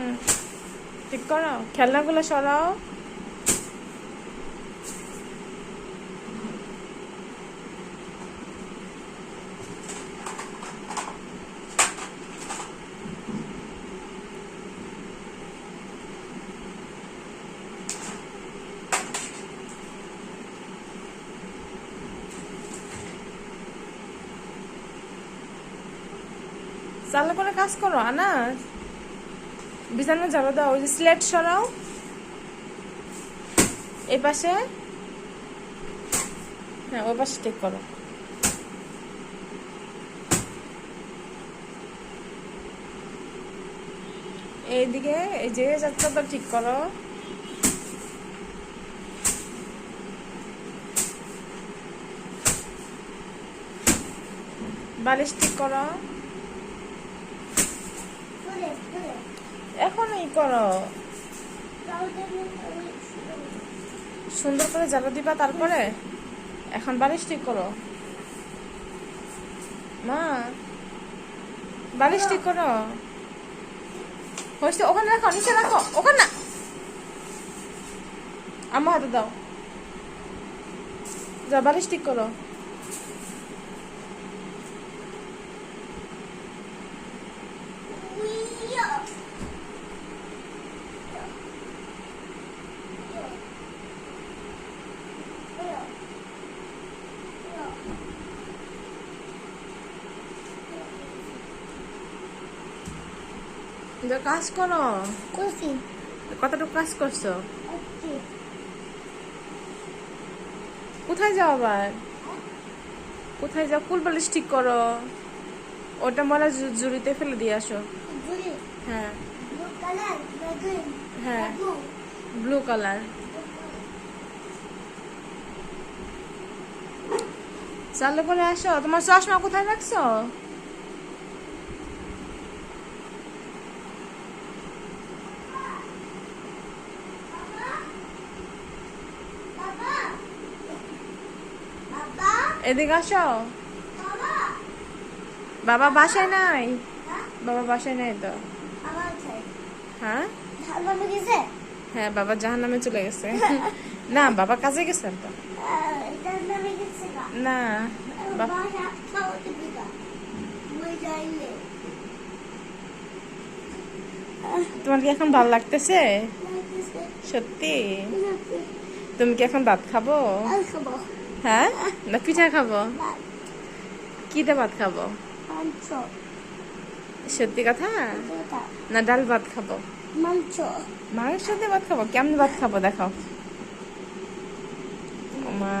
হুম। ঠিক করো খেলনাগুলো সরাও। চালু করে কাজ করো আনাস বিছানা ঝাড়ু দাও ওই যে স্লেট সরাও। এই পাশে হ্যাঁ ওই পাশে ঠিক করো। এইদিকে এই যে যাত্রাটা ঠিক করো। বালিশ ঠিক করো। করে করো সুন্দর করে জ্বালা দিবা তারপরে? এখন বালিশ ঠিক করো। মা, বালিশ ঠিক করো। হয়েছে, ওখানে রাখো, নিচে রাখো, ওখানে না। আমার হাতে দাও। যা বালিশ ঠিক করো উইয়া যা কাজ করো। করছি। কতটুকু কাজ করছ? কোথায় যাও আবার? কোথায় যাও? কুল বালিশ ঠিক করো। ওটা জু- জুড়িতে ফেলে দিয়ে আসো। হ্যাঁ। ব্লু কালার বেগুন হ্যাঁ। Blue blue colour. চালু করে আসো। তোমার চশমা কোথায় রাখছো? এদিকে আসো। বাবা। বাসায় নাই? বাবা বাসায় নাই তো। হ্যাঁ? হ্যাঁ বাবা জাহান নামে চলে গেছে। না বাবা কাজে গেছেন তো। না তোমার কি এখন ভালো লাগতেছে? লাগতেছে। সত্যি? তুমি কি এখন ভাত খাব? খাব। হ্যাঁ? না পিঠা খাব। কি দে ভাত খাব? সত্যি কথা? না ডাল ভাত খাব। মাংস। মাংস দিয়ে ভাত খাব? কেমন ভাত খাব দেখাও। মা